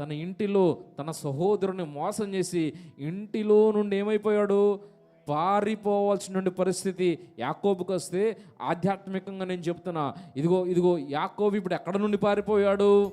తన ఇంటిలో తన సహోదరుని మోసం చేసి ఇంటిలో నుండి ఏమైపోయాడు? పారిపోవాల్సిన పరిస్థితి యాకోబుకి వస్తే ఆధ్యాత్మికంగా నేను చెప్తున్నా. ఇదిగో ఇదిగో యాకోబు ఇప్పుడు ఎక్కడ నుండి పారిపోయాడు?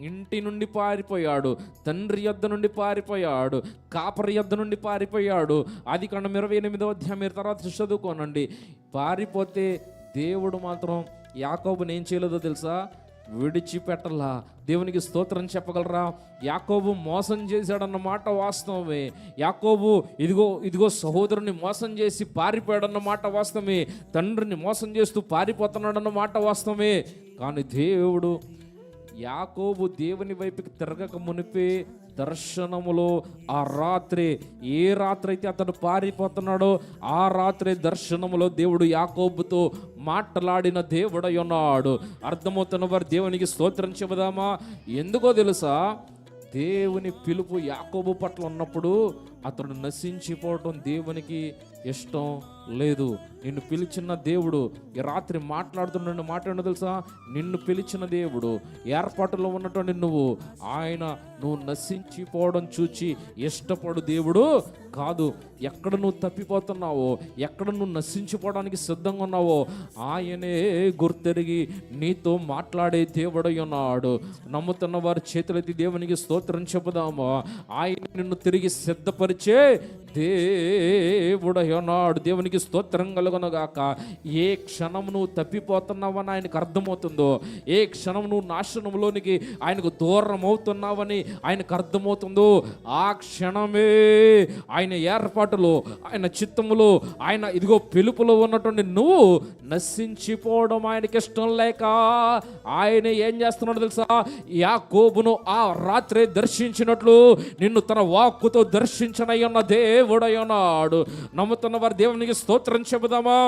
ఇంటి నుండి పారిపోయాడు తండ్రి యొద్ద నుండి పారిపోయాడు కాపరి యొద్ద నుండి పారిపోయాడు. అది కన్నా ఇరవై ఎనిమిదో అధ్యాయం మీరు తర్వాత చదువుకోనండి. పారిపోతే దేవుడు మాత్రం యాకోబుని ఏం చేయలేదో తెలుసా? విడిచిపెట్టలా. దేవునికి స్తోత్రం చెప్పగలరా? యాకోబు మోసం చేశాడన్నమాట వాస్తవమే. యాకోబు ఇదిగో ఇదిగో సహోదరుని మోసం చేసి పారిపోయాడన్నమాట వాస్తవమే. తండ్రిని మోసం చేస్తూ పారిపోతున్నాడన్న మాట వాస్తవమే. కానీ దేవుడు యాకోబు దేవుని వైపుకి తిరగక మునిపే దర్శనములో ఆ రాత్రి ఏ రాత్రి అయితే అతడు పారిపోతున్నాడో ఆ రాత్రి దర్శనములో దేవుడు యాకోబుతో మాట్లాడిన దేవుడై ఉన్నాడు అర్థమవుతున్న వారు దేవునికి స్తోత్రం చెబుదామా? ఎందుకో తెలుసా? దేవుని పిలుపు యాకోబు పట్ల ఉన్నప్పుడు అతడు నశించిపోవటం దేవునికి ఇష్టం లేదు. నిన్ను పిలిచిన దేవుడు ఈ రాత్రి మాట్లాడుతున్న మాట ఏంటో తెలుసా? నిన్ను పిలిచిన దేవుడు ఏర్పాటులో ఉన్నటువంటి నువ్వు. ఆయన నువ్వు నశించిపోవడం చూచి ఇష్టపడు దేవుడు కాదు. ఎక్కడ నువ్వు తప్పిపోతున్నావో ఎక్కడ నువ్వు నశించిపోవడానికి సిద్ధంగా ఉన్నావో ఆయనే గుర్తెరిగి నీతో మాట్లాడే దేవుడై ఉన్నాడు. నమ్ముతున్న వారి చేతులెత్తి దేవునికి స్తోత్రం చెబుదామా? ఆయన నిన్ను తిరిగి సిద్ధపరి దేవుడై దేవుడయ్యనాడు దేవునికి స్తోత్రం కలుగునగాక. ఏ క్షణం నువ్వు తప్పిపోతున్నావని ఆయనకు అర్థమవుతుందో ఏ క్షణం నువ్వు నాశనంలోనికి ఆయనకు దూరం అవుతున్నావని ఆయనకు అర్థమవుతుందో ఆ క్షణమే ఆయన ఏర్పాటులో ఆయన చిత్తములో ఆయన ఇదిగో పిలుపులో ఉన్నటువంటి నువ్వు నశించిపోవడం ఆయనకి ఇష్టం లేక ఆయన ఏం చేస్తున్నాడు తెలుసా? యాకోబును ఆ రాత్రే దర్శించినట్లు నిన్ను తన వాక్కుతో దర్శించనయ్యున్న దేవుడై ఉన్నాడు నమ్ముతున్న వారి దేవునికి స్తోత్రం చెబుదామా?